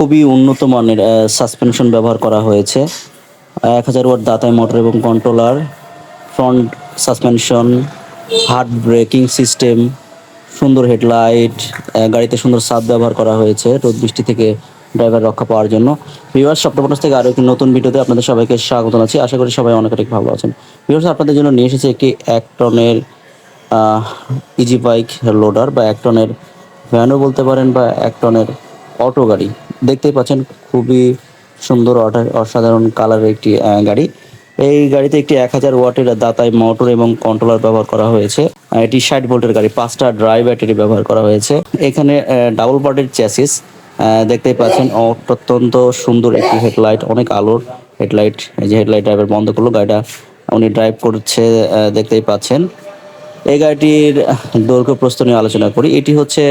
খুবই উন্নত মানের সাসপেনশন ব্যবহার করা হয়েছে। এক হাজার ওয়াট দাতায় মোটর এবং controller front suspension hard braking system সুন্দর হেডলাইট গাড়িতে সুন্দর সাপ ব্যবহার করা হয়েছে রোদ, বৃষ্টি থেকে ড্রাইভার রক্ষা পাওয়ার জন্য। ভিউয়ার্স সপ্তাহ থেকে আরও একটি নতুন ভিডিওতে আপনাদের সবাইকে স্বাগত আছি আশা করি সবাই অনেক অনেক ভালো আছেন। ভিউয়ার্স আপনাদের জন্য নিয়ে এসেছে একটি এক টনের ইজি বাইক লোডার বা এক টনের ভ্যানও বলতে পারেন বা এক টনের অটো গাড়ি। দেখতেই পাচ্ছেন খুবই সুন্দর অসাধারণ কালারের একটি গাড়ি। এই গাড়িতে একটি এক হাজার ওয়াটের দাতায় মোটর এবং কন্ট্রোলার ব্যবহার করা হয়েছে। এটি ষাট ভোল্টের গাড়ি, পাঁচটা ড্রাই ব্যাটারি ব্যবহার করা হয়েছে। এখানে ডাবল পার্টের চ্যাসিস দেখতেই পাচ্ছেন অত্যন্ত সুন্দর একটি হেডলাইট অনেক আলোর হেডলাইট যে হেডলাইট ড্রাইভার বন্ধ করল, গাড়িটা উনি ড্রাইভ করছে দেখতেই পাচ্ছেন। এই গাড়িটির দৈর্ঘ্য প্রস্থ নিয়ে আলোচনা করি। এটি হচ্ছে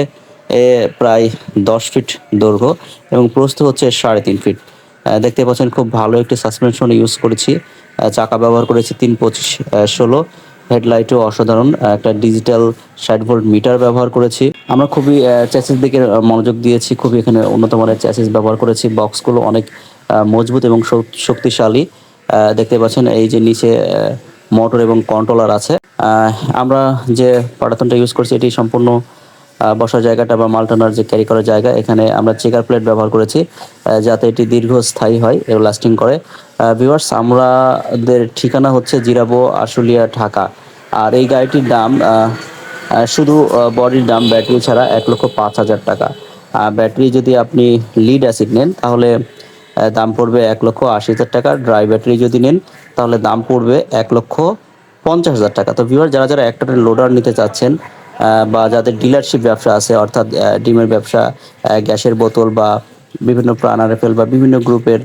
এ, প্রায় দশ ফিট দৈর্ঘ্য এবং প্রস্থ হচ্ছে সাড়ে তিন ফিট। দেখতে পাচ্ছেন খুব ভালো একটি সাসপেনশন ইউজ করেছি। চাকা ব্যবহার করেছি তিন পঁচিশ ষোলো। হেডলাইটও অসাধারণ। একটা ডিজিটাল ষাট ভোল্ট মিটার ব্যবহার করেছি। আমরা খুবই চ্যাসিস দিকে মনোযোগ দিয়েছি। খুবই এখানে উন্নত মানের চ্যাসিস ব্যবহার করেছি। বক্সগুলো অনেক মজবুত এবং শক্তিশালী। দেখতে পাচ্ছেন এই যে নিচে মোটর এবং কন্ট্রোলার আছে। আমরা যে পাটাতনটা ইউজ করছি এটি সম্পূর্ণ বসার জায়গাটা বা মালটানার যে ক্যারি করার জায়গা, এখানে আমরা চেকার প্লেট ব্যবহার করেছি যাতে এটি দীর্ঘস্থায়ী হয় এবং লাস্টিং করে। ভিউয়ার্স আমাদের ঠিকানা হচ্ছে জিরাবো, আশুলিয়া, ঢাকা। আর এই গাড়িটির দাম শুধু বডির দাম ব্যাটারি ছাড়া এক লক্ষ পাঁচ হাজার টাকা। আর ব্যাটারি যদি আপনি লিড অ্যাসিড নেন, তাহলে দাম পড়বে এক লক্ষ আশি হাজার টাকা। ড্রাই ব্যাটারি যদি নেন, তাহলে দাম পড়বে এক লক্ষ পঞ্চাশ হাজার টাকা। তো ভিউয়ার যারা যারা একটা লোডার নিতে চাচ্ছেন বা যাদের ডিলারশিপ ব্যবসা আছে, অর্থাৎ ডিমের ব্যবসা গ্যাসের বোতল বা বিভিন্ন প্রাণারেফেল বা বিভিন্ন গ্রুপের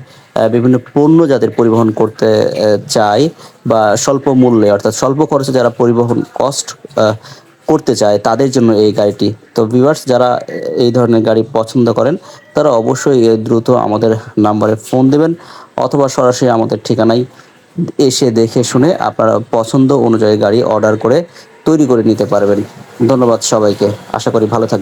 বিভিন্ন পণ্য যাদের পরিবহন করতে চায় বা স্বল্প মূল্যে, অর্থাৎ স্বল্প খরচে যারা পরিবহন কস্ট করতে চায়, তাদের জন্য এই গাড়িটি। তো ভিউয়ার্স যারা এই ধরনের গাড়ি পছন্দ করেন, তারা অবশ্যই দ্রুত আমাদের নাম্বারে ফোন দেবেন অথবা সরাসরি আমাদের ঠিকানায় এসে দেখে শুনে আপনারা পছন্দ অনুযায়ী গাড়ি অর্ডার করে তৈরি করে নিতে পারবেন। ধন্যবাদ সবাইকে। আশা করি ভালো থাকবেন।